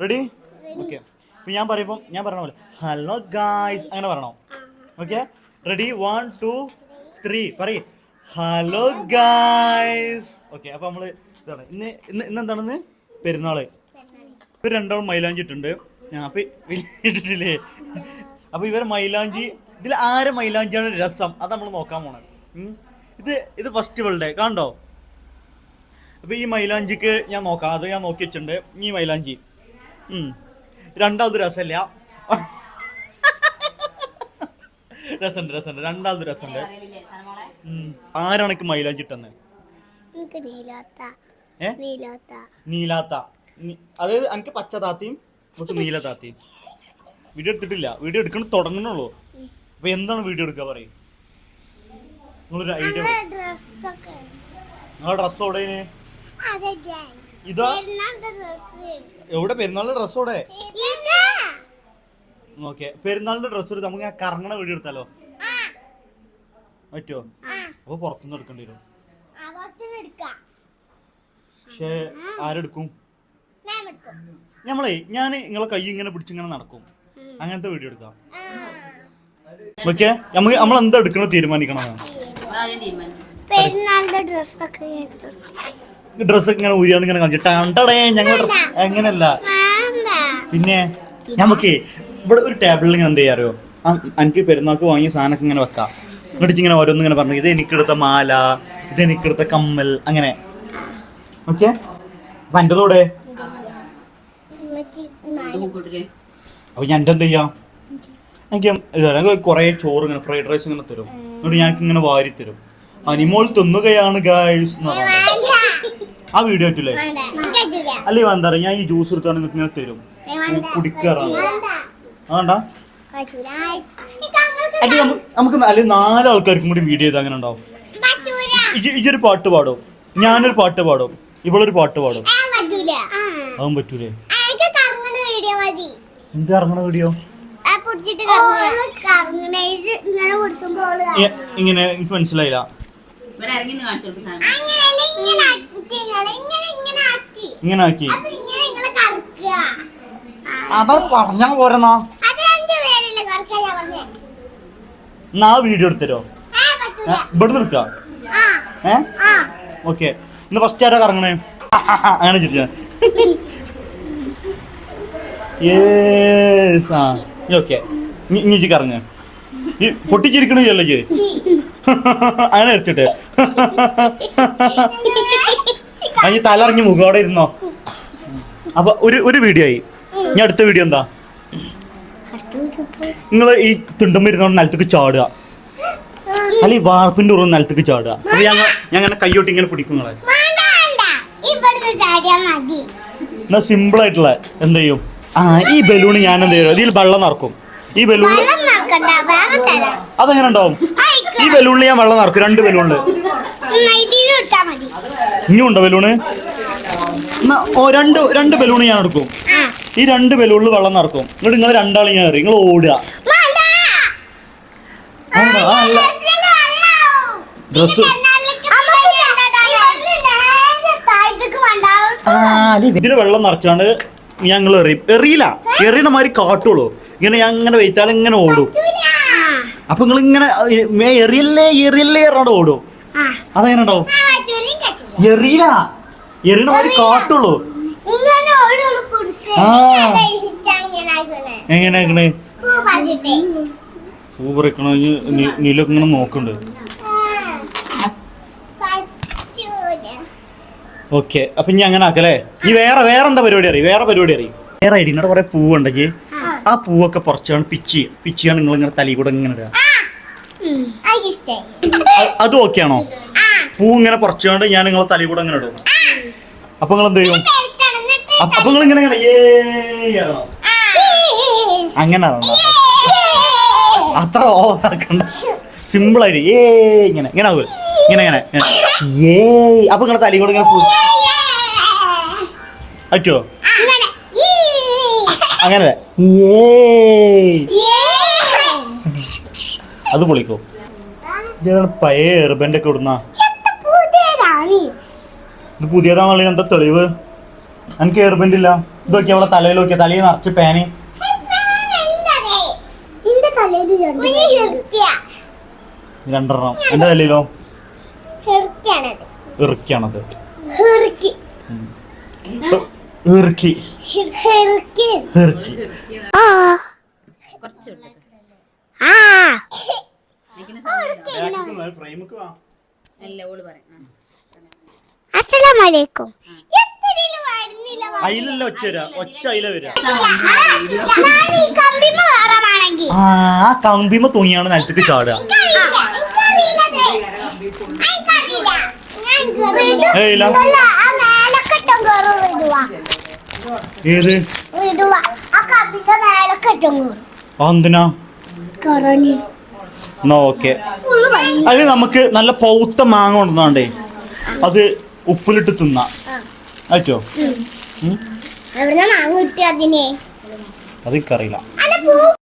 Ready okay ഇപ്പം ഞാൻ പറയുമ്പോൾ ഞാൻ പറഞ്ഞ പോലെ. ഹലോ ഗായ്സ് അങ്ങനെ പറയണോ? Okay ready one two three പറയ്. ഹലോ ഗായ്സ് ഓക്കെ അപ്പോൾ നമ്മൾ ഇതാണ്. ഇന്ന് ഇന്ന് ഇന്ന് എന്താണെന്ന് പെരുന്നാൾ. ഇവർ രണ്ടാളും മൈലാഞ്ചി ഇട്ടുണ്ട് ഞാൻ അപ്പം ഇട്ടിട്ടില്ലേ? അപ്പോൾ ഇവർ മൈലാഞ്ചി ഇതിൽ ആരെ മൈലാഞ്ചിയാണ് രസം? അത് നമ്മൾ നോക്കാൻ പോണത് ഇത് ഇത് ഫെസ്റ്റിവൽ ഡേ കണ്ടോ അപ്പോൾ ഈ മൈലാഞ്ചിക്ക് ഞാൻ നോക്കാം. അത് ഞാൻ നോക്കി വെച്ചിട്ടുണ്ട്. ഈ മൈലാഞ്ചി. രണ്ടാമത് രസമില്ല. രസമുണ്ട് രസമുണ്ട്. രണ്ടാമത് രസമുണ്ട്. ആരാണ് മൈലാഞ്ചി ഇട്ടെന്ന്? നീലാത്ത. അതായത് എനിക്ക് പച്ച താത്തയും നമുക്ക് നീല താത്തയും. വീഡിയോ എടുത്തിട്ടില്ല. വീഡിയോ എടുക്കണ തുടങ്ങണുള്ളൂ. അപ്പൊ എന്താണ് വീഡിയോ എടുക്കുക പറയും? നിങ്ങളൊരു ഐഡിയ ഡ്രസ്സൊക്കെ. നിങ്ങളുടെ ഡ്രസ് ഇതാ. ഡ്രസ്സ് എവിടെ? പെരുന്നാളിന്റെ ഡ്രസ് ഇവിടെ ഓക്കെ. പെരുന്നാളിന്റെ ഡ്രസ് എടുത്ത് നമുക്ക് ഞാൻ കറങ്ങണ വീഡിയോ എടുത്താലോ? പറ്റുമോ അപ്പൊ പുറത്തുനിന്ന് എടുക്കേണ്ടി വരും. എടുക്കാം. പക്ഷേ ആരെടുക്കും? ഞാൻ എടുക്കും. നമ്മളെ ഞാൻ നിങ്ങളെ കൈ ഇങ്ങനെ പിടിച്ചിങ്ങനെ നടക്കും. അങ്ങനത്തെ വീഡിയോ എടുക്കാം. ഓക്കെ. നമുക്ക് നമ്മൾ എന്താ എടുക്കണോ തീരുമാനിക്കണം പെരുന്നാളിന്റെ ഡ്രസ്സൊക്കെ ഡ്രസ്സൊക്കെ ഇങ്ങനെ ഊരിയാണ് ഇങ്ങനെ കാണിച്ചു ടണ്ടടേ ഞങ്ങൾ ഡ്രസ് അങ്ങനെയല്ല പിന്നെ നമുക്ക് ഇവിടെ ഒരു ടേബിളിൽ ഇങ്ങനെ എന്ത് ചെയ്യാറോ എനിക്ക് പെരുന്നാൾക്ക് വാങ്ങിയ സാധനമൊക്കെ ഇങ്ങനെ വെക്കാം. എന്നിട്ട് ഇങ്ങനെ ഓരോന്നും ഇങ്ങനെ പറഞ്ഞു ഇത് എനിക്കെടുത്ത മാല ഇത് എനിക്കെടുത്ത കമ്മൽ അങ്ങനെ. ഓക്കെ? അപ്പൊ എന്റെ കൂടെ അപ്പൊ ഞാൻ എന്റെ എന്ത് ചെയ്യാം? എനിക്ക്. കുറേ ചോറ് ഇങ്ങനെ ഫ്രൈഡ് റൈസ് ഇങ്ങനെ തരും. എന്നിട്ട് ഞാൻ ഇങ്ങനെ വാരി തരും അനിമോൾ തിന്നുകയാണ് ഗായ്സ് എന്ന് പറഞ്ഞു വേണ്ട. ആ വീഡിയോ പറ്റില്ലേ വേണ്ട. അല്ലേ എന്താ ഞാൻ ഈ ജ്യൂസ് എടുത്താണ് നിങ്ങൾക്ക് ഇങ്ങനെ തരും. കുടിക്കാറാണ്. പറ്റൂല അടി നമുക്ക് അല്ലെ അല്ലെങ്കിൽ നാല് ആൾക്കാർക്കും കൂടി വീഡിയോ ചെയ്ത് അങ്ങനെ ഉണ്ടാവും. പറ്റൂല ഇജ് ഇജൊരു പാട്ട് പാടും. ഞാനൊരു പാട്ട് പാടും. ഇവളൊരു പാട്ട് പാടും. ആ പറ്റൂല. അതും പറ്റൂലേ? എനിക്ക് കറങ്ങണ വീഡിയോ മതി. എന്ത് ഇറങ്ങണ വീഡിയോ ആ പിടിച്ചിട്ട് കറങ്ങണ ഇത് ഇങ്ങനെ പിടിച്ചുമ്പോൾ ഇങ്ങനെ എനിക്ക് മനസ്സിലായില്ല. ഇവിടെ ഇങ്ങനെ ആക്കി. അതാ പറഞ്ഞാ പോരെന്നാ? പറഞ്ഞേ. എന്നാ വീഡിയോ എടുത്തരോ? ആ നിൽക്ക ഇവിടുന്ന് എടുക്കാം? ആ. ഏ? ഓക്കെ. ഇന്ന് ഫസ്റ്റ് ആരാ കറങ്ങണേ? അങ്ങനെ ചിരിച്ചാ. ആ. ഓക്കെ. ഇങ്ങനെ കറങ്ങ. ഈ പൊട്ടിച്ചിരിക്കണില്ലല്ലോ. അങ്ങനെ വെച്ചിട്ട് അഞ്ഞ് തലറിഞ്ഞ് മുഖം അവിടെ ഇരുന്നോ? അപ്പൊ ഒരു ഒരു വീഡിയോ ആയി. ഇനി അടുത്ത വീഡിയോ എന്താ? നിങ്ങൾ ഈ തുണ്ടും ഇരുന്നോണ്ട് നിലത്തേക്ക് ചാടുക. അല്ല ഈ വാർപ്പിന്റെ ഉറവ് നിലത്തേക്ക് ചാടുക. അപ്പൊ ഞങ്ങൾ ഞാൻ അങ്ങനെ കൈയോട്ട് ഇങ്ങനെ പിടിക്കും നിങ്ങളെ. എന്നാ സിമ്പിൾ ആയിട്ടുള്ള എന്ത് ചെയ്യും? ആ ഈ ബലൂൺ ഞാൻ എന്ത് ചെയ്യും? ഇതിൽ വെള്ളം നിറക്കും. ഈ ബലൂൺ അതെങ്ങനെ ഉണ്ടാവും. ഈ ബലൂണിൽ ഞാൻ വെള്ളം നിറക്കും. രണ്ട് ബലൂണിൽ ഇനിയും ഉണ്ടോ ബലൂണ് ഓ രണ്ട് രണ്ട് ബലൂൺ ഞാൻ എടുക്കും. ഈ രണ്ട് ബലൂണിൽ വെള്ളം നിറക്കും. എന്നിട്ട് നിങ്ങൾ രണ്ടാളും ഞാൻ നിങ്ങൾ ഓടുക. ഡ്രസ് ഇതിൽ വെള്ളം നിറച്ചാണ് ഞങ്ങൾ എറിയും എറിയില്ല. എറിയണ മാതിരി കാട്ടുള്ളൂ. ഇങ്ങനെ ഞാൻ ഇങ്ങനെ വെയിറ്റാൽ ഇങ്ങനെ ഓടും. അപ്പൊ നിങ്ങൾ ഇങ്ങനെ എറിയല്ലേ എറിയല്ലേ എറാണ്ട് ഓടും. ആ, അതെങ്ങനെ ഉണ്ടാവും ആ പറ്റൂല, എനിക്ക് പറ്റൂല. എറിയില്ല. എറിയണ മാതിരി കാട്ടുള്ളൂ. എങ്ങനെ ആക്കണേ. പൂ പറിക്കണ നീലൊക്കെ ഇങ്ങനെ നോക്കുന്നുണ്ട്. ഓക്കെ അപ്പൊ ഇനി അങ്ങനെ ആക്കല്ലേ? ഈ വേറെ വേറെ എന്താ പരിപാടി അറിയും? വേറെ പരിപാടി അറിയും? വേറെ ഐഡിയ കുറെ പൂവുണ്ടെങ്കിൽ ആ. പൂവൊക്കെ പറിച്ചാണ് പിച്ചി. പിച്ചിയാണ് നിങ്ങൾ ഇങ്ങനെ തലയിൽ കൂടെ ഇങ്ങനെ ഇടുക. അതും ഓക്കെ ആണോ. പൂ ഇങ്ങനെ പറിച്ചുകൊണ്ട് ഞാൻ നിങ്ങളെ തലയിൽ കൂടെ അങ്ങനെ ഇടും. അപ്പൊ നിങ്ങൾ എന്ത് ചെയ്യും? അപ്പൊ നിങ്ങൾ ഇങ്ങനെ. അങ്ങനെ അത്ര ഓവറാക്കണ്ട സിമ്പിൾ ആയിട്ട് ഏ ഇങ്ങനെ ഇങ്ങനെ ആവുക ഇങ്ങനെ ഇങ്ങനെ ഏ അപ്പൊ നിങ്ങളെ തലയിൽ കൂടെ ഇങ്ങനെ പൂ പറ്റുമോ അങ്ങനെ. അത് പൊളിക്കോ. ഇതാണ് പഴയ എർബന്റെ ഒക്കെ ഇടുന്ന. ഇത് പുതിയതാണെന്നുള്ള എന്താ തെളിവ്? എനിക്ക് എയർബെൻഡ് ഇല്ല ഇത് നോക്കി അവളെ തലയിൽ നോക്കിയ തലയിൽ നിറച്ച് പാന്. രണ്ടെണ്ണം. എന്റെ തലയിലോ? ഇറുക്കിയാണത്. ഇറുക്കി. ഫ്രെയിമുക്ക് വാ. അല്ല ഓൾ പറയാം അയിലല്ല ഒച്ച വരാ ഒച്ച അയില വരാ കയറാമാണെങ്കിൽ ആ കമ്പിമ തൂങ്ങിയാണ് നിലത്തേക്ക് ചാടുക. ഏത് ആ, എന്തിനാ എന്നാ ഓക്കെ അതിന് നമുക്ക് നല്ല പൗത്ത മാങ്ങ കൊണ്ടുവന്നാണ്ടേ അത് ഉപ്പിലിട്ട് തിന്നാ. പറ്റോ എവിടുന്ന